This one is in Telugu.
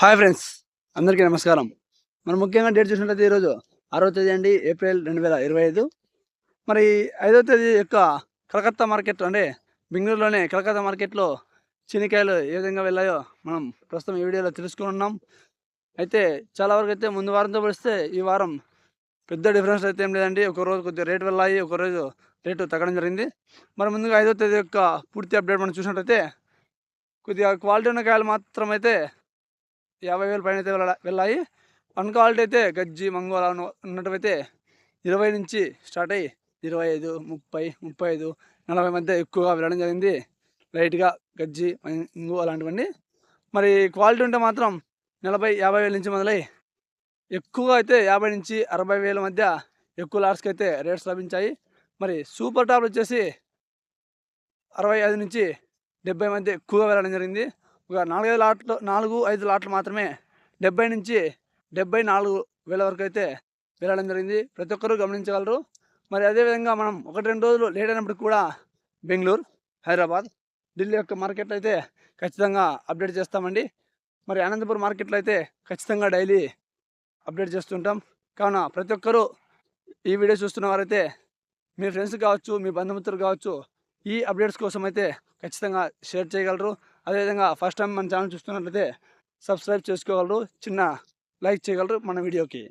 హాయ్ ఫ్రెండ్స్ అందరికీ నమస్కారం. మనం ముఖ్యంగా డేట్ చూసినట్లయితే ఈరోజు ఆరో తేదీ అండి ఏప్రిల్ రెండు వేల ఇరవై ఐదు. మరి ఐదో తేదీ యొక్క కలకత్తా మార్కెట్ అంటే బెంగళూరులోనే కలకత్తా మార్కెట్లో చినికాయలు ఏ విధంగా వెళ్ళాయో మనం ప్రస్తుతం ఈ వీడియోలో తెలుసుకున్నాం అయితే చాలా వరకు అయితే ముందు వారంతో పోలిస్తే ఈ వారం పెద్ద డిఫరెన్స్ అయితే ఏం లేదండి. ఒక రోజు కొద్దిగా రేటు వెళ్ళాయి ఒక రోజు రేటు తగ్గడం జరిగింది. మరి ముందుగా ఐదో తేదీ యొక్క పూర్తి అప్డేట్ మనం చూసినట్టయితే కొద్దిగా క్వాలిటీ ఉన్న కాయలు మాత్రం అయితే యాభై వేలు పైన అయితే వెళ్ళ వెళ్ళాయి. అన్కాల్డ్ అయితే గజ్జి మంగు అలా ఉన్నట్టువైతే ఇరవై నుంచి స్టార్ట్ అయ్యి ఇరవై ఐదు ముప్పై ముప్పై ఐదు నలభై మధ్య ఎక్కువగా వెళ్ళడం జరిగింది. లైట్గా గజ్జి మంగు అలాంటివన్నీ. మరి క్వాలిటీ ఉంటే మాత్రం నలభై యాభై వేల నుంచి మొదలై ఎక్కువగా అయితే యాభై నుంచి అరవై వేల మధ్య ఎక్కువ లాట్స్కి అయితే రేట్స్ లభించాయి. మరి సూపర్ టాప్ వచ్చేసి అరవై ఐదు నుంచి డెబ్బై మధ్య ఎక్కువగా వెళ్ళడం జరిగింది. ఒక నాలుగైదు లాట్లు నాలుగు ఐదు లాట్లు మాత్రమే డెబ్బై నుంచి డెబ్బై నాలుగు వేల వరకు అయితే వెళ్ళడం జరిగింది. ప్రతి ఒక్కరూ గమనించగలరు. మరి అదేవిధంగా మనం ఒకటి రెండు రోజులు లేట్ అయినప్పుడు కూడా బెంగళూరు హైదరాబాద్ ఢిల్లీ యొక్క మార్కెట్లో అయితే ఖచ్చితంగా అప్డేట్ చేస్తామండి. మరి అనంతపురం మార్కెట్లో అయితే ఖచ్చితంగా డైలీ అప్డేట్ చేస్తుంటాం కావున ప్రతి ఒక్కరూ ఈ వీడియో చూస్తున్న వారైతే మీ ఫ్రెండ్స్ కావచ్చు మీ బంధుమిత్రులు కావచ్చు ఈ అప్డేట్స్ కోసం అయితే ఖచ్చితంగా షేర్ చేయగలరు. అదేవిధంగా ఫస్ట్ టైం మన ఛానల్ చూస్తున్నట్లయితే సబ్స్క్రైబ్ చేసుకోగలరు చిన్న లైక్ చేయగలరు మన వీడియోకి.